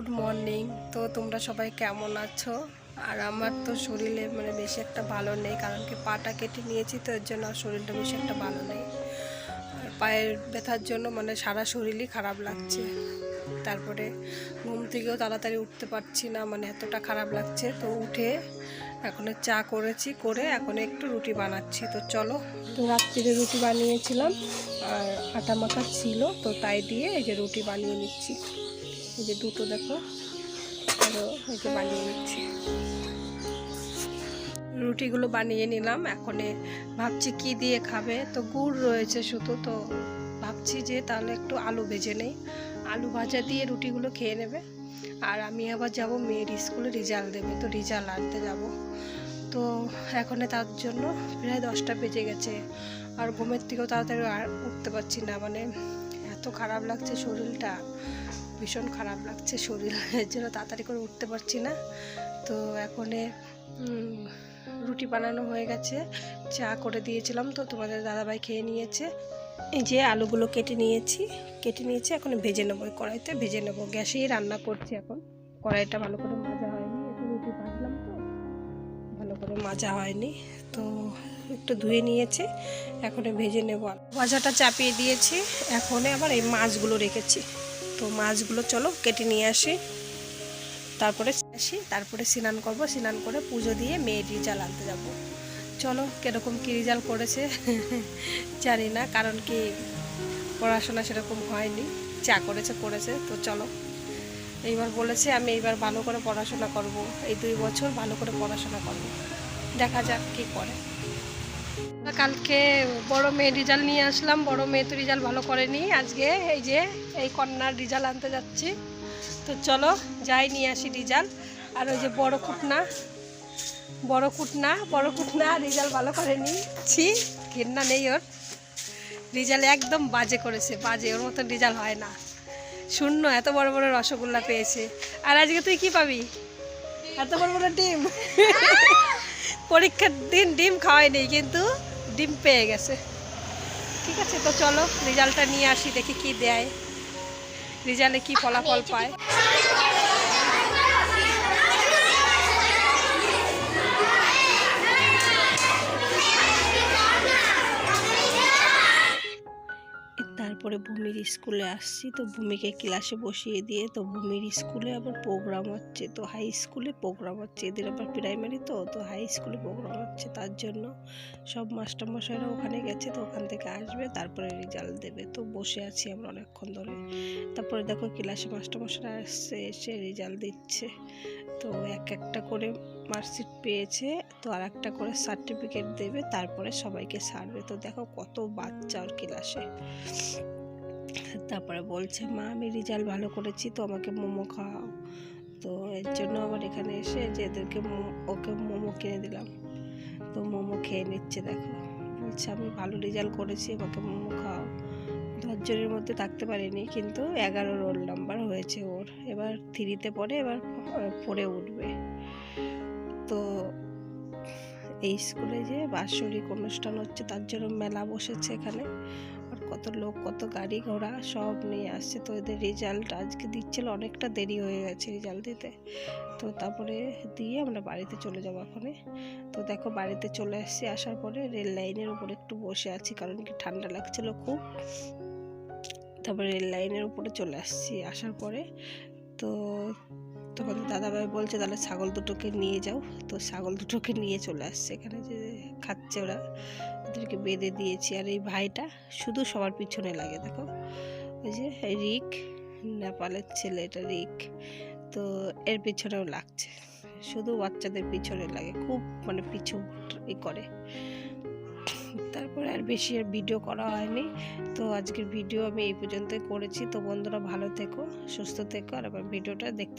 Good morning. তো তোমরা সবাই কেমন আছো? আর আমার তো শরীরে মানে বেশি একটা ভালো নেই, কারণ কি পাটা কেটে নিয়েছি, তো এর জন্য শরীরটা বেশি একটা ভালো নেই। আর পায়ের ব্যথার জন্য মানে সারা শরীরই খারাপ লাগছে। তারপরে ঘুম থেকেও তাড়াতাড়ি উঠতে পারছি না মানে এতটা খারাপ লাগছে। তো উঠে এখন চা করেছি, করে এখন একটু রুটি বানাচ্ছি। তো চলো, তো রাত্রিরে রুটি বানিয়েছিলাম, আর আটা মাখা ছিল, তো তাই দিয়ে এই যে রুটি বানিয়ে নিচ্ছি। এই যে দুটো দেখো। আরও এই যে বানিয়ে নিচ্ছি। রুটিগুলো বানিয়ে নিলাম। এখন ভাবছি কি দিয়ে খাবে। তো গুড় রয়েছে শুধু, তো ভাবছি যে তাহলে একটু আলু ভেজে নেই। আলু ভাজা দিয়ে রুটিগুলো খেয়ে নেবে। আর আমি আবার যাব মেয়ের স্কুলে, রেজাল্ট দেবে, তো রেজাল্ট আনতে যাব। তো এখন তার জন্য প্রায় দশটা বেজে গেছে। আর ঘুমের থেকেও তাড়াতাড়ি আর উঠতে পারছি না। মানে এত খারাপ লাগছে শরীরটা। ভীষণ খারাপ লাগছে শরীর। এর জন্য তাড়াতাড়ি করে উঠতে পারছি না। তো এখন রুটি বানানো হয়ে গেছে। চা করে দিয়েছিলাম তো, তোমাদের দাদাভাই খেয়ে নিয়েছে। এই যে আলুগুলো কেটে নিয়েছি। কেটে নিয়েছি, এখন ভেজে নেব কড়াইতে, ভেজে নেব। গ্যাসেই রান্না করছি এখন। কড়াইটা ভালো করে মাজা হয়নি, একটু রুটি ভাজলাম তো। ভালো করে মাজা হয়নি, তো একটু ধুয়ে নিয়েছি। এখন ভেজে নেব। ভাজাটা চাপিয়ে দিয়েছি। এখন আবার এই মাছগুলো রেখেছি। তো মাছগুলো চলো কেটে নিয়ে আসি। তারপরে আসি, তারপরে স্নান করব, স্নান করে পুজো দিয়ে মেয়ে রিজাল আনতে যাব। চলো, কীরকম কী রেজাল্ট করেছে? জানি না, কারণ কি পড়াশোনা সেরকম হয়নি। চা করেছে করেছে, তো চলো। এইবার বলেছে, আমি এইবার ভালো করে পড়াশোনা করব। এই দুই বছর ভালো করে পড়াশোনা করব। দেখা যাক কী করে। কালকে বড় মেয়ে রেজাল্ট নিয়ে আসলাম, বড় মেয়ে তো রেজাল্ট ভালো করেনি। আজকে এই যে এই কন্যার রেজাল্ট আনতে যাচ্ছি। তো চলো যাই, নিয়ে আসি রেজাল্ট। আর ওই যে বড় কুটনা বড় কুটনা বড় কুটনা রেজাল্ট ভালো করেনি। ছি ঘেন্না নেই ওর। রেজাল্ট একদম বাজে করেছে, বাজে, ওর মতন রেজাল্ট হয় না। শূন্য, এত বড় বড় রসগোল্লা পেয়েছে। আর আজকে তুই কি পাবি? এত বড় বড় ডিম। পরীক্ষার দিন, ডিম খাওয়ায়নি কিন্তু ডিম পেয়ে গেছে। ঠিক আছে, তো চলো, রেজাল্টটা নিয়ে আসি, দেখি কি দেয়। রেজাল্টে কি ফলাফল পায়। তারপরে ভূমির স্কুলে আসছি। তো ভূমিকে ক্লাসে বসিয়ে দিয়ে তো ভূমির স্কুলে আবার প্রোগ্রাম হচ্ছে। তো হাই স্কুলে প্রোগ্রাম হচ্ছে। এদের আবার প্রাইমারি তো তো হাই স্কুলে প্রোগ্রাম হচ্ছে। তার জন্য সব মাস্টারমশাইরা ওখানে গেছে। তো ওখান থেকে আসবে, তারপরে রেজাল্ট দেবে। তো বসে আছি আমরা অনেকক্ষণ ধরে। তারপরে দেখো ক্লাসে মাস্টারমশাইরা আসছে, এসে রেজাল্ট দিচ্ছে। তো এক একটা করে মার্কশিট পেয়েছে। তো আর একটা করে সার্টিফিকেট দেবে। তারপরে সবাইকে ছাড়বে তো দেখো কত বাচ্চা ওর ক্লাসে তারপরে বলছে, মা, আমি রেজাল্ট ভালো করেছি, তো আমাকে মোমো খাওয়াও। তো এর জন্য আবার এখানে এসে যে এদেরকে ওকে মোমো কিনে দিলাম। তো মোমো খেয়ে নিচ্ছে, দেখো। বলছে, আমি ভালো রেজাল্ট করেছি, আমাকে মোমো খাওয়াও। দশজনের মধ্যে থাকতে পারিনি, কিন্তু এগারো রোল নাম্বার হয়েছে ওর। এবার থ্রিতে পড়ে, এবার পড়ে উঠবে। তো এই স্কুলে যে বাৎসরিক অনুষ্ঠান হচ্ছে, তার জন্য মেলা বসেছে এখানে। কত লোক, কত গাড়ি ঘোড়া সব নিয়ে আসছে। তো এদের রেজাল্ট আজকে দিচ্ছিল অনেকটা দেরি হয়ে গেছে রেজাল্ট দিতে। তো তারপরে দিয়ে আমরা বাড়িতে চলে যাব এখনে তো দেখো বাড়িতে চলে আসছি আসার পরে রেল লাইনের উপরে একটু বসে আছি, কারণ কি ঠান্ডা লাগছিল খুব। তারপরে রেল লাইনের উপরে চলে আসছি, আসার পরে। তো তখন দাদাভাই বলছে, তাহলে ছাগল দুটোকে নিয়ে যাও। তো ছাগল দুটোকে নিয়ে চলে আসছে এখানে যে খাচ্ছে ওরা। ওদেরকে বেঁধে দিয়েছি। আর এই ভাইটা শুধু সবার পিছনে লাগে, দেখো। ওই যে রিক, নেপালের ছেলে এটা রিক। তো এর পিছনেও লাগছে। শুধু বাচ্চাদের পিছনে লাগে, খুব মানে পিছু ই করে। তারপরে আর বেশি আর ভিডিও করা হয়নি। তো আজকের ভিডিও আমি এই পর্যন্তই করেছি। তো বন্ধুরা ভালো থেকো, সুস্থ থেকো, আর আমার ভিডিওটা দেখতে